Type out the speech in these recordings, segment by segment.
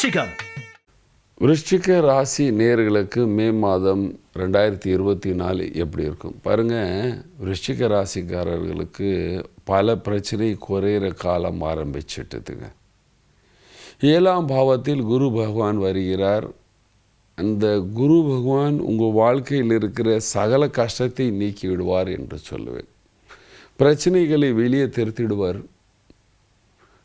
விருச்சிகம். விருச்சிக ராசி நேர்களுக்கு மே மாதம் ரெண்டாயிரத்தி இருபத்தி நாலு எப்படி இருக்கும்? பாருங்கள் விருச்சிக ராசிக்காரர்களுக்கு பல பிரச்சனை குறையிற காலம் ஆரம்பிச்சிட்டதுங்க. ஏழாம் பாவத்தில் குரு பகவான் வருகிறார். அந்த குரு பகவான் உங்கள் வாழ்க்கையில் இருக்கிற சகல கஷ்டத்தை நீக்கி விடுவார் என்று சொல்லுவேன். பிரச்சனைகளை வெளியே திருத்திடுவார்.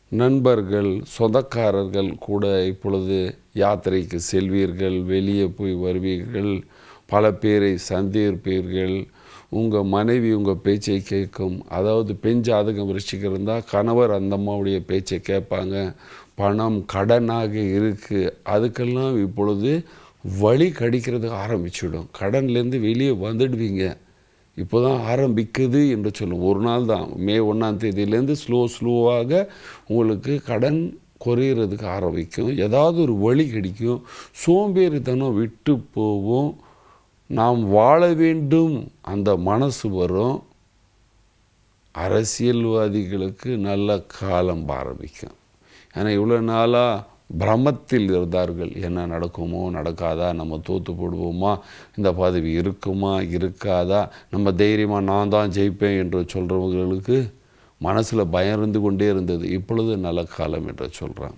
நண்பர்கள் சொந்தக்காரர்கள் கூட இப்பொழுது யாத்திரைக்கு செல்வீர்கள் வெளியே போய் வருவீர்கள் பல பேரை சந்திப்பீர்கள். உங்கள் மனைவி உங்கள் பேச்சை கேட்கும். அதாவது பெண் ஜாதகம் இருந்தால் கணவர் அந்த அம்மாவுடைய பேச்சை கேட்பாங்க. பணம் கடனாக இருக்குது அதுக்கெல்லாம் இப்பொழுது வழி கடிக்கிறதுக்கு ஆரம்பிச்சிடும். கடன்லேருந்து வெளியே வந்துடுவீங்க. இப்போ தான் ஆரம்பிக்குது என்று சொல்லும். ஒரு நாள் தான். மே ஒன்றாம் தேதியிலேருந்து ஸ்லோ ஸ்லோவாக உங்களுக்கு கடன் குறையிறதுக்கு ஆரம்பிக்கும். ஏதாவது ஒரு வழி கிடைக்கும். சோம்பேறித்தனம் விட்டு போகும். நாம் வாழ வேண்டும். அந்த மனசு வரும். அரசியல்வாதிகளுக்கு நல்ல காலம் ஆரம்பிக்கும். ஏன்னா இவ்வளோ நாளாக பிரமத்தில் இருந்தார்கள். என்ன நடக்குமோ நடக்காதா? நம்ம தோற்று போடுவோமா? இந்த பதவி இருக்குமா? இருக்காதா? நம்ம தைரியமாக நான் தான் ஜெயிப்பேன் என்று சொல்கிறவங்களுக்கு மனசில் பயம் இருந்து கொண்டே இருந்தது. இப்பொழுது நல்ல காலம் என்று சொல்கிறான்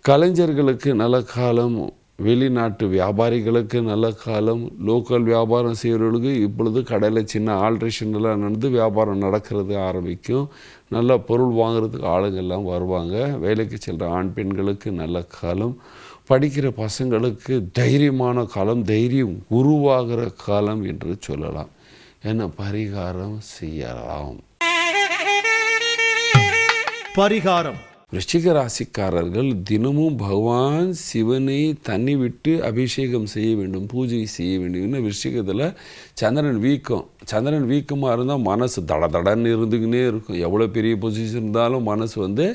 கலைஞர்களுக்கு நல்ல காலம் வெளிநாட்டு வியாபாரிகளுக்கு நல்ல காலம் லோக்கல் வியாபாரம் செய்கிறவர்களுக்கு இப்பொழுது கடையில் சின்ன ஆல்ட்ரேஷன் எல்லாம் நடந்து வியாபாரம் நடக்கிறது ஆரம்பிக்கும். நல்ல பொருள் வாங்குறதுக்கு ஆளுங்கள்லாம் வருவாங்க. வேலைக்கு செல்கிற ஆண் பெண்களுக்கு நல்ல காலம். படிக்கிற பசங்களுக்கு தைரியமான காலம் தைரியம் உருவாகிற காலம் என்று சொல்லலாம். என்ன பரிகாரம் செய்யலாம்? பரிகாரம். ரிஷிக ராசிக்காரர்கள் தினமும் பகவான் சிவனை தண்ணி விட்டு அபிஷேகம் செய்ய வேண்டும் பூஜை செய்ய வேண்டும். இன்னும் விருஷிகத்தில் சந்திரன் வீக்கம். சந்திரன் வீக்கமாக இருந்தால் மனசு தட தடன்னு இருந்துக்கினே இருக்கும். எவ்வளோ பெரிய பொசிஷன் இருந்தாலும் மனசு வந்து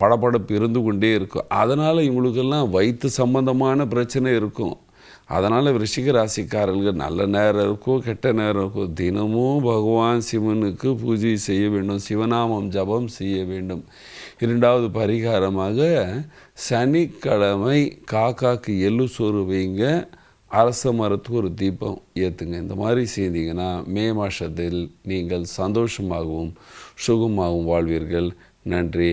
படபடப்பு இருந்து கொண்டே இருக்கும். அதனால் இவங்களுக்கெல்லாம் வயிற்று சம்பந்தமான பிரச்சனை இருக்கும். அதனால் ரிஷிக ராசிக்காரர்களுக்கு நல்ல நேரம் இருக்கோ கெட்ட நேரம் இருக்கோ தினமும் பகவான் சிவனுக்கு பூஜை செய்ய வேண்டும் சிவநாமம் ஜபம் செய்ய வேண்டும். இரண்டாவது பரிகாரமாக சனிக்கிழமை காக்காக்கு எள்ளு சோறு வைங்க அரச மரத்துக்கு ஒரு தீபம் ஏற்றுங்க இந்த மாதிரி செய்தீங்கன்னா மே மாதத்தில் நீங்கள் சந்தோஷமாகவும் சுகமாகவும் வாழ்வீர்கள். நன்றி.